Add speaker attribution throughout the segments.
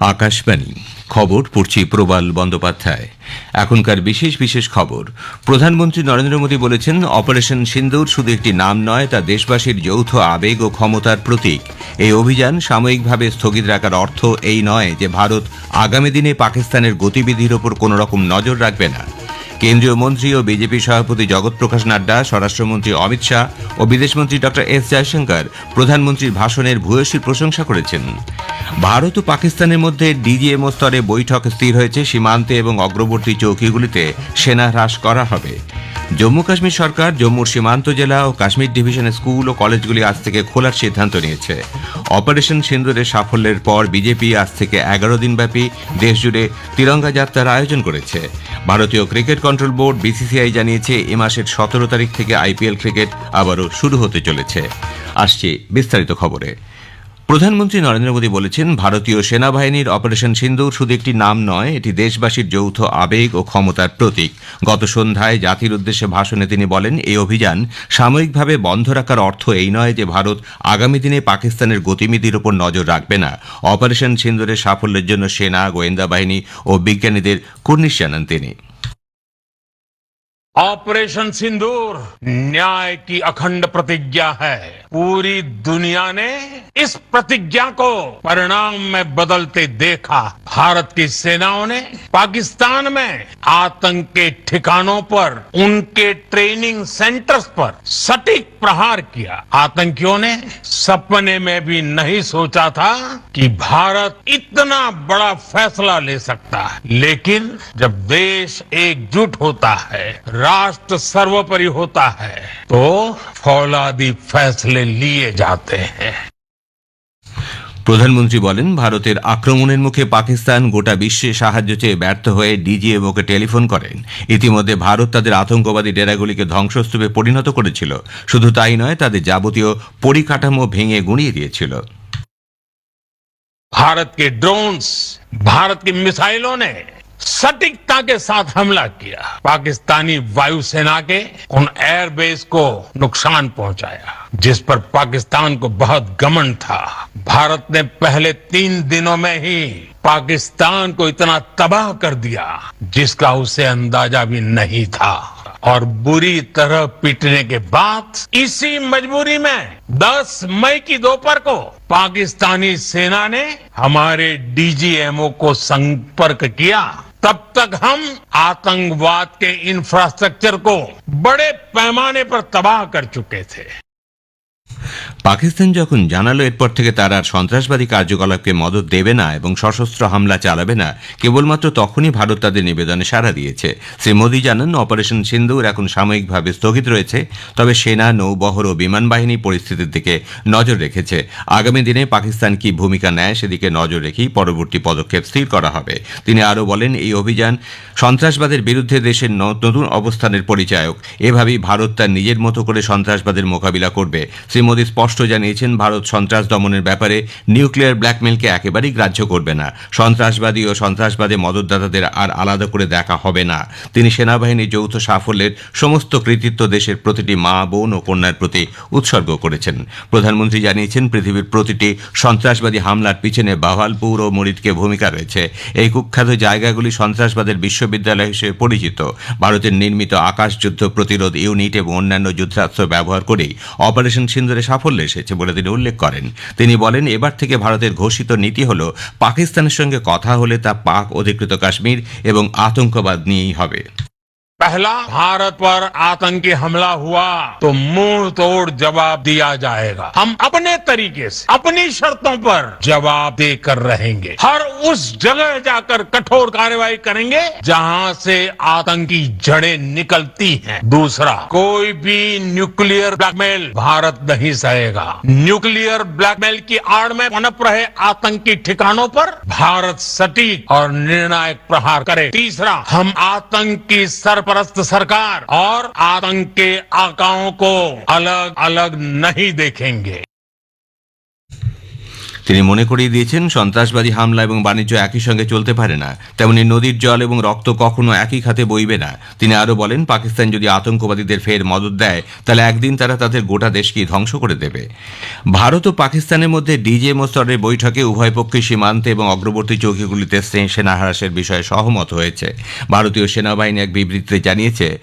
Speaker 1: আকাশবাণী। খবর, পড়ছি প্রবাল বন্দ্যোপাধ্যায়। এখনকার বিশেষ বিশেষ খবর। প্রধানমন্ত্রী নরেন্দ্র মোদী বলেছেন, অপারেশন সিন্দুর শুধু একটি নাম নয়, তা দেশবাসীর যৌথ আবেগ ও ক্ষমতার প্রতীক। এই অভিযান সাময়িকভাবে স্থগিত রাখার অর্থ এই নয় যে ভারত আগামী দিনে পাকিস্তানের গতিবিধির ওপর কোনো রকম নজর রাখবে না। কেন্দ্রীয় মন্ত্রী ও বিজেপি সভাপতি জগৎ প্রকাশ নাড্ডা, স্বরাষ্ট্রমন্ত্রী অমিত শাহ ও বিদেশমন্ত্রী ডক্টর এস জয়শঙ্কর প্রধানমন্ত্রীর ভাষণের ভূয়সী প্রশংসা করেছেন। ভারত ও পাকিস্তানের মধ্যে ডিজিএমও স্তরে বৈঠক স্থির হয়েছে সীমান্তে এবং অগ্রবর্তী চৌকিগুলিতে সেনা হ্রাস করা হবে। জম্মু কাশ্মীর সরকার জম্মুর সীমান্ত জেলা ও কাশ্মীর ডিভিশনের স্কুল ও কলেজগুলি আজ থেকে খোলার সিদ্ধান্ত নিয়েছে। অপারেশন সিন্দুরের সাফল্যের পর বিজেপি আজ থেকে এগারো দিনব্যাপী দেশজুড়ে তিরঙ্গা যাত্রার আয়োজন করেছে। ভারতীয় ক্রিকেট কন্ট্রোল বোর্ড বিসিসিআই জানিয়েছে, এ মাসের সতেরো তারিখ থেকে আইপিএল ক্রিকেট আবারও শুরু হতে চলেছে। আসছে বিস্তারিত খবরে। প্রধানমন্ত্রী নরেন্দ্র মোদী বলেছেন, ভারতীয় সেনাবাহিনীর অপারেশন সিন্দুর শুধু একটি নাম নয়, এটি দেশবাসীর যৌথ আবেগ ও ক্ষমতার প্রতীক। গত সন্ধ্যায় জাতির উদ্দেশ্যে ভাষণে তিনি বলেন, এই অভিযান সাময়িকভাবে বন্ধ রাখার অর্থ এই নয় যে ভারত আগামী দিনে পাকিস্তানের গতিবিধির উপর নজর রাখবে না। অপারেশন সিন্দুরের সাফল্যের জন্য সেনা গোয়েন্দা বাহিনী ও বিজ্ঞানীদের কুর্নিশ জানান তিনি।
Speaker 2: ऑपरेशन सिंदूर न्याय की अखंड प्रतिज्ञा है। पूरी दुनिया ने इस प्रतिज्ञा को परिणाम में बदलते देखा। भारत की सेनाओं ने पाकिस्तान में आतंक के ठिकानों पर, उनके ट्रेनिंग सेंटर्स पर सटीक प्रहार किया। आतंकियों ने सपने में भी नहीं सोचा था कि भारत इतना बड़ा फैसला ले सकता है। लेकिन जब देश एकजुट होता है राष्ट्र सर्वोपरि होता है तो फौलादी फैसले लिए जाते हैं
Speaker 1: প্রধানমন্ত্রী বলেন ভারতের আক্রমণের মুখে পাকিস্তান গোটা বিশ্বে সাহায্য চেয়ে ব্যর্থ হয়ে ডিজিএমওকে টেলিফোন করেন ইতিমধ্যে ভারত তাদের আতঙ্কবাদী ডেরাগুলিকে ধ্বংসস্তূপে পরিণত করেছিল শুধু তাই নয় তাদের যাবতীয় পরিকাঠামো ভেঙে গুঁড়িয়ে দিয়েছিল
Speaker 2: भारत के ड्रोन्स भारत की मिसाइलों ने सटीकता के साथ हमला किया। पाकिस्तानी वायुसेना के उन एयरबेस को नुकसान पहुँचाया, जिस पर पाकिस्तान को बहुत गमन था। भारत ने पहले तीन दिनों में ही पाकिस्तान को इतना तबाह कर दिया, जिसका उसे अंदाज़ा भी नहीं था। और बुरी तरह पीटने के बाद इसी मजबूरी में 10 मई की दोपहर को पाकिस्तानी सेना ने हमारे डीजीएमओ को संपर्क किया। तब तक हम आतंकवाद के इंफ्रास्ट्रक्चर को बड़े पैमाने पर तबाह कर चुके थे।
Speaker 1: পাকিস্তান যখন জানালো এরপর থেকে তারা আর সন্ত্রাসবাদী কার্যকলাপকে মদত দেবে না এবং সশস্ত্র হামলা চালাবে না, কেবলমাত্র তখনই ভারত তাদের নিবেদনে সাড়া দিয়েছে। শ্রী মোদী জানান, অপারেশন সিন্দুর এখন সাময়িকভাবে স্থগিত রয়েছে, তবে সেনা, নৌবহর ও বিমান বাহিনী পরিস্থিতির দিকে নজর রেখেছে। আগামী দিনে পাকিস্তান কি ভূমিকা নেয় সেদিকে নজর রেখেই পরবর্তী পদক্ষেপ স্থির করা হবে। তিনি আরও বলেন, এই অভিযান সন্ত্রাসবাদের বিরুদ্ধে দেশের নতুন অবস্থানের পরিচায়ক। এভাবেই ভারত তার নিজের মতো করে সন্ত্রাসবাদের মোকাবিলা করবে। শ্রী মোদী স্পষ্ট জানিয়েছেন, ভারত সন্ত্রাস দমনের ব্যাপারে নিউক্লিয়ার ব্ল্যাকমেলকে একেবারেই গ্রাহ্য করবে না। সন্ত্রাসবাদী ও সন্ত্রাসবাদে মদতদাতাদের আর আলাদা করে দেখা হবে না। তিনি সেনাবাহিনীর যৌথ সাফল্যের সমস্ত কৃতিত্ব দেশের প্রতিটি মা, বোন ও কন্যার প্রতি উৎসর্গ করেছেন। প্রধানমন্ত্রী জানিয়েছেন, পৃথিবীর প্রতিটি সন্ত্রাসবাদী হামলার পিছনে বাহালপুর ও মরিদকে ভূমিকা রয়েছে। এই কুখ্যাত জায়গাগুলি সন্ত্রাসবাদের বিশ্ববিদ্যালয় হিসেবে পরিচিত। ভারতের নির্মিত আকাশযুদ্ধ প্রতিরোধ ইউনিট এবং অন্যান্য যুদ্ধাস্ত্র ব্যবহার করেই অপারেশন সিন্দুরে সাফল্য এসেছে বলে তিনি উল্লেখ করেন। তিনি বলেন, এবার থেকে ভারতের ঘোষিত নীতি হল, পাকিস্তানের সঙ্গে কথা হলে তা পাক অধিকৃত কাশ্মীর এবং আতঙ্কবাদ নিয়েই হবে।
Speaker 2: पहला, भारत पर आतंकी हमला हुआ तो मुँह तोड़ जवाब दिया जाएगा। हम अपने तरीके से, अपनी शर्तों पर जवाब देकर रहेंगे। हर उस जगह जाकर कठोर कार्रवाई करेंगे, जहाँ से आतंकी जड़ें निकलती हैं। दूसरा, कोई भी न्यूक्लियर ब्लैकमेल भारत नहीं सहेगा। न्यूक्लियर ब्लैकमेल की आड़ में पनप रहे आतंकी ठिकानों पर भारत सटीक और निर्णायक प्रहार करे। तीसरा, हम आतंक की सरपरस्त सरकार और आतंक के आकाओं को अलग अलग नहीं देखेंगे।
Speaker 1: তিনি মনে করিয়ে দিয়েছেন, সন্ত্রাসবাদী হামলা এবং বাণিজ্য একই সঙ্গে চলতে পারে না। তেমনি নদীর জল এবং রক্ত কখনো একই খাতে বইবে না। তিনি আরও বলেন, পাকিস্তান যদি আতঙ্কবাদীদের ফের মদত দেয়, তাহলে একদিন তারা তাদের গোটা দেশকে ধ্বংস করে দেবে। ভারত ও পাকিস্তানের মধ্যে ডিজিএমও স্তরের বৈঠকে উভয় পক্ষই সীমান্তে এবং অগ্রবর্তী চৌকিগুলিতে সেনা হ্রাসের বিষয়ে সহমত হয়েছে। ভারতীয় সেনাবাহিনী এক বিবৃতিতে জানিয়েছে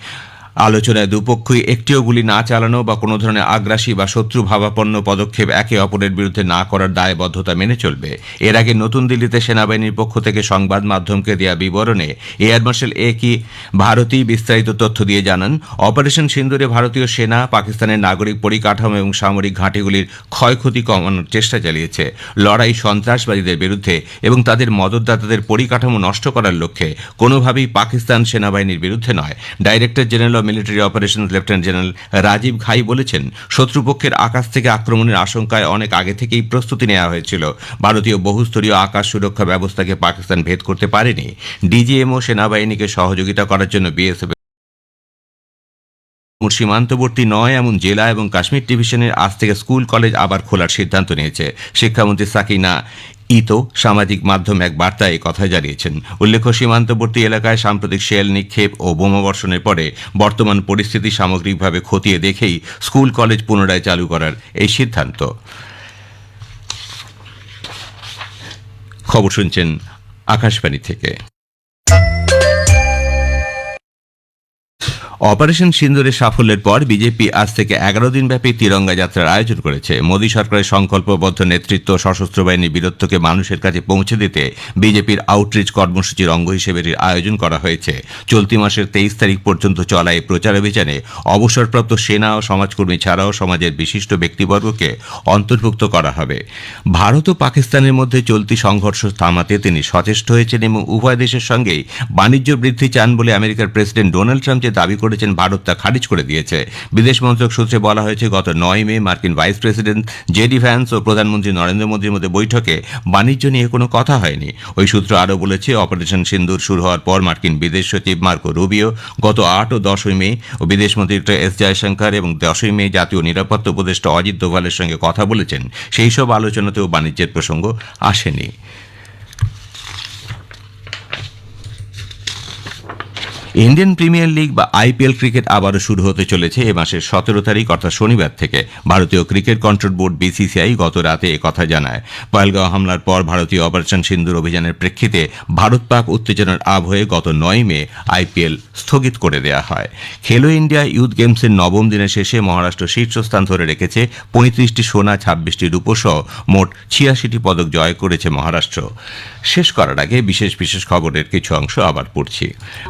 Speaker 1: আলোচনায় দুপক্ষই একটিও গুলি না চালানো বা কোনো ধরনের আগ্রাসী বা শত্রু ভাবাপন্ন পদক্ষেপ একে অপরের বিরুদ্ধে না করার দায়বদ্ধতা মেনে চলবে। এর আগে নতুন দিল্লিতে সেনাবাহিনীর পক্ষ থেকে সংবাদ মাধ্যমকে দেওয়া বিবরণে এয়ার মার্শাল এ কি ভারতী বিস্তারিত তথ্য দিয়ে জানান, অপারেশন সিন্দুরে ভারতীয় সেনা, পাকিস্তানের নাগরিক পরিকাঠামো এবং সামরিক ঘাঁটিগুলির ক্ষয়ক্ষতি কমানোর চেষ্টা চালিয়েছে। লড়াই সন্ত্রাসবাদীদের বিরুদ্ধে এবং তাদের মদতদাতাদের পরিকাঠামো নষ্ট করার লক্ষ্যে কোনোভাবেই পাকিস্তান সেনাবাহিনীর বিরুদ্ধে নয়। Director general military operation lieutenant general Rajiv Ghai বলেছেন, শত্রুপক্ষের আকাশ থেকে আক্রমণের আশঙ্কায় অনেক আগে থেকেই প্রস্তুতি নেওয়া হয়েছিল। ভারতীয় বহুস্তরীয় আকাশ সুরক্ষা ব্যবস্থাকে পাকিস্তান ভেদ করতে পারেনি। ডিজিএমও সেনাবাহিনীকে সহযোগিতা করার জন্য বিএসএফ সীমান্তবর্তী নয়, এমন জেলা এবং কাশ্মীর ডিভিশনের আজ থেকে স্কুল, কলেজ আবার খোলার সিদ্ধান্ত নিয়েছে। শিক্ষামন্ত্রী সাকিনা ইতো সামাজিক মাধ্যম এক বার্তায় কথা জানিয়েছেন। উল্লেখ্য, সীমান্তবর্তী এলাকায় সাম্প্রতিক শেল নিক্ষেপ ও বোমাবর্ষণের পরে বর্তমান পরিস্থিতি সামগ্রিকভাবে খতিয়ে দেখেই স্কুল, কলেজ পুনরায় চালু করার এই সিদ্ধান্ত। খবর শুনছেন আকাশবাণী থেকে। অপারেশন সিন্দুরের সাফল্যের পর বিজেপি আজ থেকে এগারো দিনব্যাপী তিরঙ্গা যাত্রার আয়োজন করেছে। মোদী সরকারের সংকল্পবদ্ধ নেতৃত্ব, সশস্ত্র বাহিনীর বীরত্বকে মানুষের কাছে পৌঁছে দিতে বিজেপির আউটরিচ কর্মসূচির অঙ্গ হিসেবে আয়োজন করা হয়েছে। চলতি মাসের তেইশ তারিখ পর্যন্ত চলা এই প্রচারাভিযানে অবসরপ্রাপ্ত সেনা ও সমাজকর্মী ছাড়াও সমাজের বিশিষ্ট ব্যক্তিবর্গকে অন্তর্ভুক্ত করা হবে। ভারত ও পাকিস্তানের মধ্যে চলতি সংঘর্ষ থামাতে তিনি সচেষ্ট হয়েছেন এবং উভয় দেশের সঙ্গেই বাণিজ্য বৃদ্ধি চান বলে আমেরিকার প্রেসিডেন্ট ডোনাল্ড ট্রাম্প যে দাবি করেছেন ভারত তা খারিজ করে দিয়েছে। বিদেশ মন্ত্রক সূত্রে বলা হয়েছে, গত নয় মে মার্কিন vice president J D Vance ও প্রধানমন্ত্রী নরেন্দ্র মোদীর মধ্যে বৈঠকে বাণিজ্য নিয়ে কোনো কথা হয়নি। ওই সূত্র আরও বলেছে, অপারেশন সিন্দুর শুরু হওয়ার পর মার্কিন বিদেশ সচিব মার্কো রুবিও গত আট ও দশই মে ও বিদেশমন্ত্রী ডক্টর এস জয়শঙ্কর এবং দশই মে জাতীয় নিরাপত্তা উপদেষ্টা অজিত দোভালের সঙ্গে কথা বলেছেন। সেই সব আলোচনাতেও বাণিজ্যের প্রসঙ্গ আসেনি। ইন্ডিয়ান প্রিমিয়ার লিগ বা আইপিএল ক্রিকেট আবারও শুরু হতে চলেছে এ মাসের সতেরো তারিখ, অর্থাৎ শনিবার থেকে। ভারতীয় ক্রিকেট কন্ট্রোল বোর্ড বিসিসিআই গত রাতে কথা জানায়। পয়েলগাঁও হামলার পর ভারতীয় অপারেশন সিন্দুর অভিযানের প্রেক্ষিতে ভারত পাক উত্তেজনার আবহে গত নয় মে আইপিএল স্থগিত করে দেওয়া হয়। খেলো ইন্ডিয়া ইউথ গেমসের নবম দিনের শেষে মহারাষ্ট্র শীর্ষস্থান ধরে রেখেছে পঁয়ত্রিশটি সোনা, ছাব্বিশটি রূপসহ মোট ছিয়াশিটি পদক জয় করেছে মহারাষ্ট্র। শেষ করার আগে বিশেষ বিশেষ খবরের কিছু অংশ আবার পড়ছি।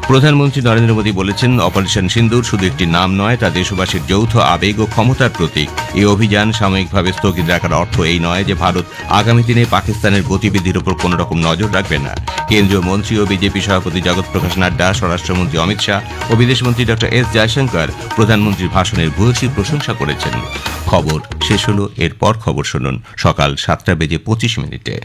Speaker 1: প্রধানমন্ত্রী নরেন্দ্র মোদী বলেছেন, অপারেশন সিন্দুর শুধু একটি নাম নয়, তা দেশবাসীর যৌথ আবেগ ও ক্ষমতার প্রতীক। এই অভিযান সাময়িকভাবে স্থগিত রাখার অর্থ এই নয় যে ভারত আগামী দিনে পাকিস্তানের গতিবিধির উপর কোনো রকম নজর রাখবে না। কেন্দ্রীয় মন্ত্রী ও বিজেপি সভাপতি জগৎ প্রকাশ নাড্ডা, স্বরাষ্ট্রমন্ত্রী অমিত শাহ ও বিদেশমন্ত্রী ডক্টর এস জয়শঙ্কর প্রধানমন্ত্রীর ভাষণের ভূয়সী প্রশংসা করেছেন। খবর শেষ হল, এরপর খবর শুনুন। সকাল সাতটা বেজে পঁচিশ মিনিটে।